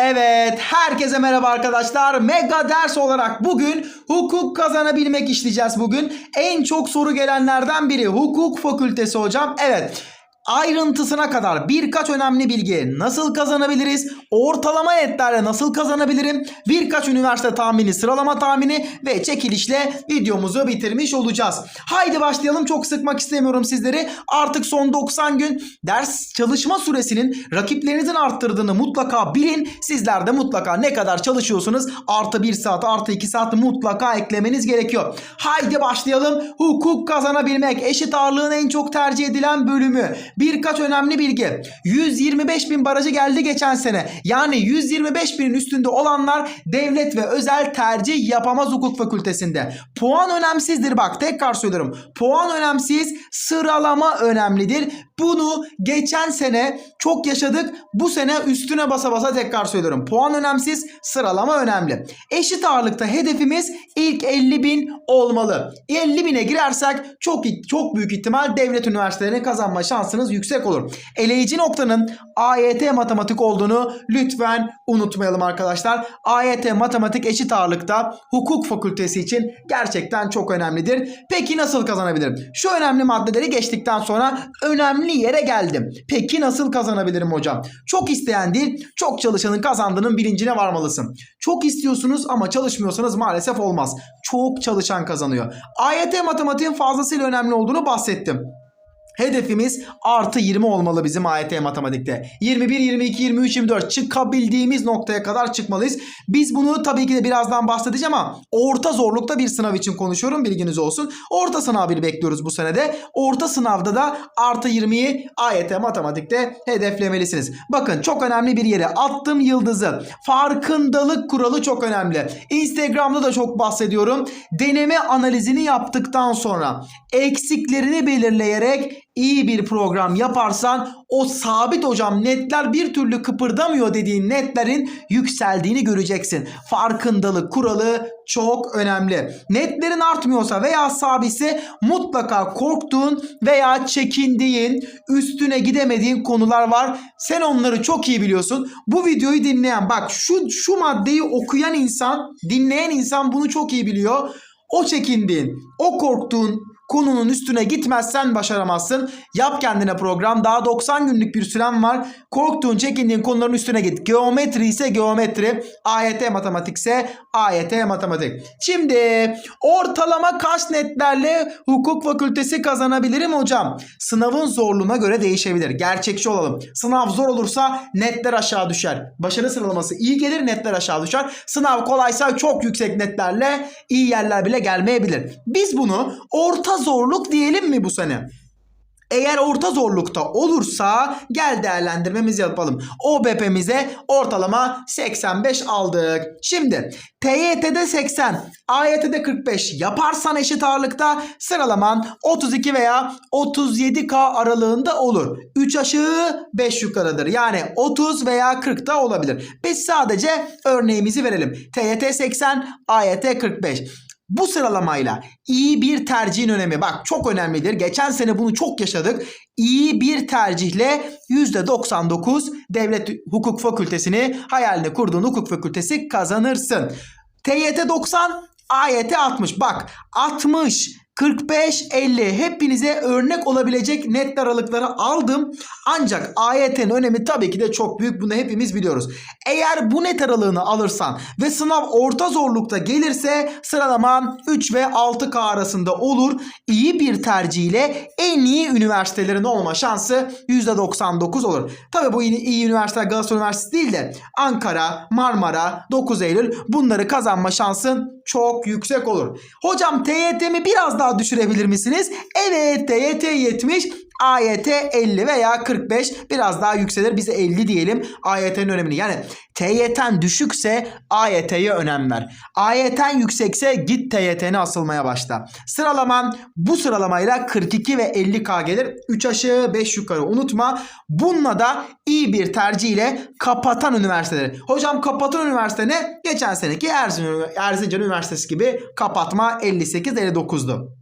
Evet, herkese merhaba arkadaşlar. Mega ders olarak bugün hukuk kazanabilmek işleyeceğiz bugün. En çok soru gelenlerden biri hukuk fakültesi hocam. Evet. Ayrıntısına kadar birkaç önemli bilgi nasıl kazanabiliriz? Ortalama netlerle nasıl kazanabilirim? Birkaç üniversite tahmini, sıralama tahmini ve çekilişle videomuzu bitirmiş olacağız. Haydi başlayalım. Çok sıkmak istemiyorum sizleri. Artık son 90 gün ders çalışma süresinin rakiplerinizin arttırdığını mutlaka bilin. Sizler de mutlaka ne kadar çalışıyorsunuz artı 1 saat artı 2 saat mutlaka eklemeniz gerekiyor. Haydi başlayalım. Hukuk kazanabilmek eşit ağırlığın en çok tercih edilen bölümü. Birkaç önemli bilgi. 125 bin barajı geldi geçen sene. Yani 125 binin üstünde olanlar devlet ve özel tercih yapamaz hukuk fakültesinde. Puan önemsizdir bak tekrar söylüyorum. Puan önemsiz sıralama önemlidir. Bunu geçen sene çok yaşadık. Bu sene üstüne basa basa tekrar söylüyorum. Puan önemsiz sıralama önemli. Eşit ağırlıkta hedefimiz ilk 50 bin olmalı. 50 bine girersek çok çok büyük ihtimal devlet üniversitelerini kazanma şansınız yüksek olur. Eleyici noktanın AYT matematik olduğunu lütfen unutmayalım arkadaşlar. AYT matematik eşit ağırlıkta hukuk fakültesi için gerçekten çok önemlidir. Peki nasıl kazanabilirim? Şu önemli maddeleri geçtikten sonra önemli yere geldim. Peki nasıl kazanabilirim hocam? Çok isteyen değil, çok çalışanın kazandığının bilincine varmalısın. Çok istiyorsunuz ama çalışmıyorsanız maalesef olmaz. Çok çalışan kazanıyor. AYT matematiğin fazlasıyla önemli olduğunu bahsettim. Hedefimiz artı 20 olmalı bizim AYT matematikte. 21, 22, 23, 24 çıkabildiğimiz noktaya kadar çıkmalıyız. Biz bunu tabii ki de birazdan bahsedeceğim ama orta zorlukta bir sınav için konuşuyorum bilginiz olsun. Orta sınav bir bekliyoruz bu senede. Orta sınavda da artı 20'yi AYT matematikte hedeflemelisiniz. Bakın çok önemli bir yere attım yıldızı. Farkındalık kuralı çok önemli. Instagram'da da çok bahsediyorum. Deneme analizini yaptıktan sonra eksiklerini belirleyerek iyi bir program yaparsan o sabit hocam netler bir türlü kıpırdamıyor dediğin netlerin yükseldiğini göreceksin. Farkındalık kuralı çok önemli. Netlerin artmıyorsa veya sabitse mutlaka korktuğun veya çekindiğin, üstüne gidemediğin konular var. Sen onları çok iyi biliyorsun. Bu videoyu dinleyen bak şu şu maddeyi okuyan insan, dinleyen insan bunu çok iyi biliyor. O çekindiğin, o korktuğun konunun üstüne gitmezsen başaramazsın. Yap kendine program. Daha 90 günlük bir süren var. Korktuğun, çekindiğin konuların üstüne git. Geometri ise geometri. AYT matematik ise AYT matematik. Şimdi ortalama kaç netlerle hukuk fakültesi kazanabilirim hocam? Sınavın zorluğuna göre değişebilir. Gerçekçi olalım. Sınav zor olursa netler aşağı düşer. Başarı sıralaması iyi gelir netler aşağı düşer. Sınav kolaysa çok yüksek netlerle iyi yerler bile gelmeyebilir. Biz bunu orta zorluk diyelim mi bu sene? Eğer orta zorlukta olursa gel değerlendirmemizi yapalım. OBP'mize ortalama 85 aldık. Şimdi TYT'de 80, AYT'de 45 yaparsan eşit ağırlıkta sıralaman 32 veya 37K aralığında olur. 3 aşağı 5 yukarıdır. Yani 30 veya 40 da olabilir. Biz sadece örneğimizi verelim. TYT 80, AYT 45. Bu sıralamayla iyi bir tercihin önemi bak çok önemlidir. Geçen sene bunu çok yaşadık. İyi bir tercihle %99 devlet hukuk fakültesini hayalini kurduğun hukuk fakültesi kazanırsın. TYT 90 AYT 60 bak 60 45 50 hepinize örnek olabilecek net aralıkları aldım. Ancak AYT'nin önemi tabii ki de çok büyük. Bunu hepimiz biliyoruz. Eğer bu net aralığını alırsan ve sınav orta zorlukta gelirse sıralaman 3 ve 6K arasında olur. İyi bir tercihle en iyi üniversitelerin olma şansı %99 olur. Tabii bu iyi, üniversiteler Galatasaray Üniversitesi değil de Ankara, Marmara, 9 Eylül bunları kazanma şansın çok yüksek olur. Hocam TYT'mi biraz daha düşürebilir misiniz? Evet TYT 70 AYT 50 veya 45 biraz daha yükselir. Bize 50 diyelim AYT'nin önemini. Yani TYT'n düşükse AYT'ye önem ver. AYT'n yüksekse git TYT'ne asılmaya başla. Sıralaman bu sıralamayla 42 ve 50K gelir. 3 aşağı 5 yukarı unutma. Bununla da iyi bir tercihle kapatan üniversiteleri. Hocam kapatan üniversite ne? Geçen seneki Erzincan Üniversitesi gibi kapatma 58-59'du.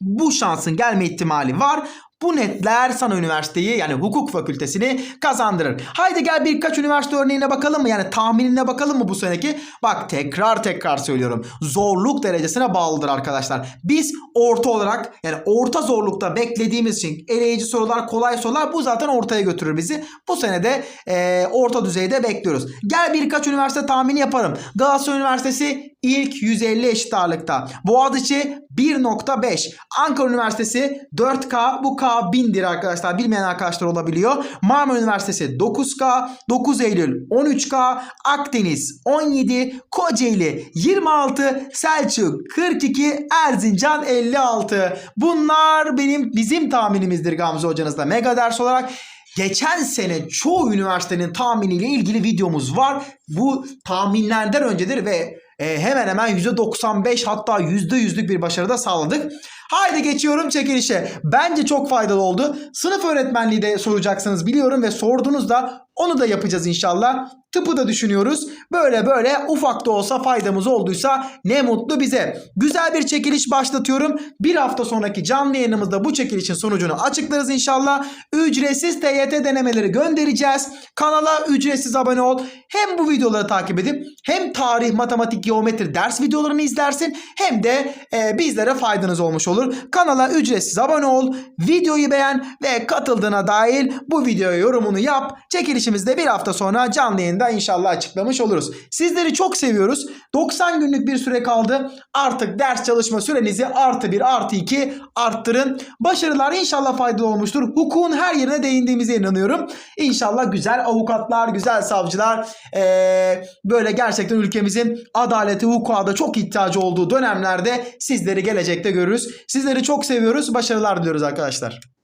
Bu şansın gelme ihtimali var. Bu netler sana üniversiteyi yani hukuk fakültesini kazandırır. Haydi gel birkaç üniversite örneğine bakalım mı? Yani tahminine bakalım mı bu seneki? Bak tekrar tekrar söylüyorum. Zorluk derecesine bağlıdır arkadaşlar. Biz orta olarak yani orta zorlukta beklediğimiz için eleyici sorular, kolay sorular bu zaten ortaya götürür bizi. Bu sene de e, orta düzeyde bekliyoruz. Gel birkaç üniversite tahmini yaparım. Galatasaray Üniversitesi ilk 150 eşit ağırlıkta. Boğaziçi 1.5. Ankara Üniversitesi 4K. Bu K 1000'dir arkadaşlar. Bilmeyen arkadaşlar olabiliyor. Marmara Üniversitesi 9K. 9 Eylül 13K. Akdeniz 17. Kocaeli 26. Selçuk 42. Erzincan 56. Bunlar benim bizim tahminimizdir Gamze hocanızla. Mega ders olarak Geçen sene çoğu üniversitenin tahminiyle ilgili videomuz var. Bu tahminlerden öncedir ve e, hemen hemen %95 hatta %100'lük bir başarı da sağladık. Haydi geçiyorum çekilişe. Bence çok faydalı oldu. Sınıf öğretmenliği de soracaksınız biliyorum ve sordunuz da onu da yapacağız inşallah. Tıpı da düşünüyoruz. Böyle böyle ufak da olsa faydamız olduysa ne mutlu bize. Güzel bir çekiliş başlatıyorum. Bir hafta sonraki canlı yayınımızda bu çekilişin sonucunu açıklarız inşallah. Ücretsiz TYT denemeleri göndereceğiz. Kanala ücretsiz abone ol. Hem bu videoları takip edip hem tarih, matematik, geometri ders videolarını izlersin hem de e, bizlere faydanız olmuş olur. Kanala ücretsiz abone ol. Videoyu beğen ve katıldığına dahil bu videoya yorumunu yap. Çekilişimizde bir hafta sonra canlı yayında inşallah açıklamış oluruz. Sizleri çok seviyoruz. 90 günlük bir süre kaldı. Artık ders çalışma sürenizi artı 1 artı 2 arttırın. Başarılar inşallah faydalı olmuştur. Hukukun her yerine değindiğimize inanıyorum. İnşallah güzel avukatlar, güzel savcılar eee, böyle gerçekten ülkemizin adaleti, hukuka da çok ihtiyacı olduğu dönemlerde sizleri gelecekte görürüz. Sizleri çok seviyoruz. Başarılar diliyoruz arkadaşlar.